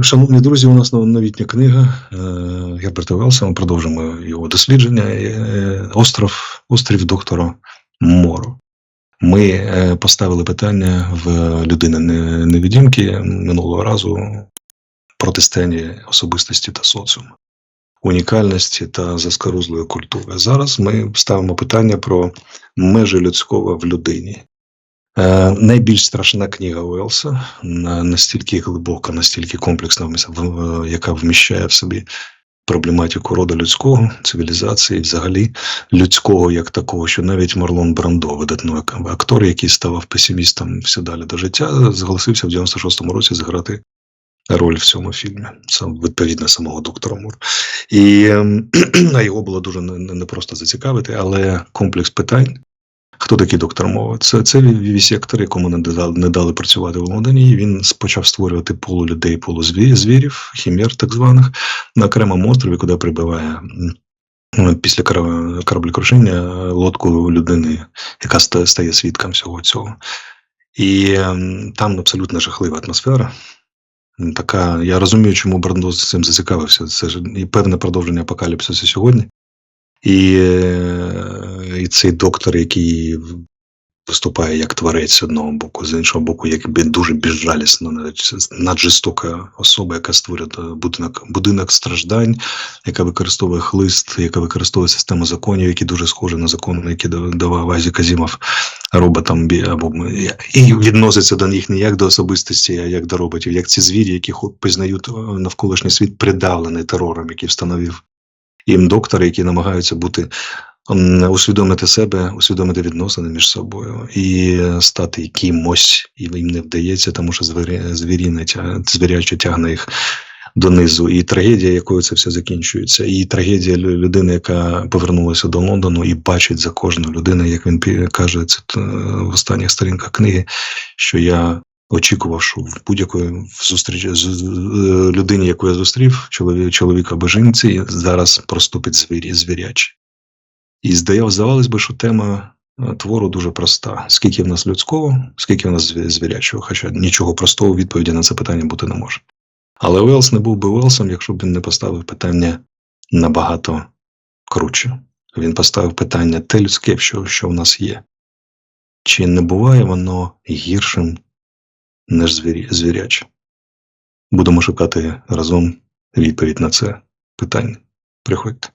Шановні друзі, у нас новітня книга е, Герберта Велса. Ми продовжимо його дослідження. Е, Остров, острів доктора Моро. Ми е, поставили питання в людини не- невидимки минулого разу протистояння особистості та соціуму, унікальності та заскорузлої культури. Зараз ми ставимо питання про межі людського в людині. Е, найбільш страшна книга Уелса, настільки глибока, настільки комплексна, яка вміщає в собі проблематику роду людського, цивілізації, взагалі людського як такого, що навіть Марлон Брандо, видатний актор, який ставав песимістом все далі до життя, зголосився в 96-му році зіграти роль в цьому фільмі, сам відповідно самого доктора Мур. І ем, його було дуже не- не- непросто зацікавити, але комплекс питань. Хто такий доктор мови? Це, це вісектор, якому не дали, не дали працювати в Лондоні. І він почав створювати полу людей, полу зві- звірів, хімер так званих, на окремому острові, куди прибиває після кораблекрушення лодку людини, яка стає свідком всього цього. І там абсолютно жахлива атмосфера. Така, я розумію, чому Брандо з цим зацікавився. Це ж і певне продовження апокаліпсису сьогодні. І, е, і цей доктор, який виступає як творець з одного боку, з іншого боку, як дуже безжалісна, навіть наджорстока особа, яка створює е, будинок, будинок страждань, яка використовує хлист, яка використовує систему законів, які дуже схожі на закони, які дав- давав Азі Казімов роботам або і відноситься до них не як до особистості, а як до роботів, як ці звірі, які пізнають е, навколишній світ придавлений терором, який встановив їм доктори, які намагаються бути усвідомити себе, усвідомити відносини між собою і стати кимось, і їм не вдається, тому що звірі, звіріне тя- звіряче тягне їх донизу. І трагедія, якою це все закінчується, і трагедія людини, яка повернулася до Лондону і бачить за кожну людину, як він каже це в останніх сторінках книги, що я. Очікував, що в будь-якої зустрічі з з- з- людині, яку я зустрів, чоловік, чоловік або жінці, зараз проступить звірі, звірячі. І здавалось би, що тема е, твору дуже проста: скільки в нас людського, скільки в нас звірячого, хоча нічого простого відповіді на це питання бути не може. Але Уелс не був би Уелсом, якщо б він не поставив питання набагато круче. Він поставив питання те людське, що, що в нас є. Чи не буває воно гіршим, звірі, звіряче? Будемо шукати разом відповідь на це питання. Приходьте.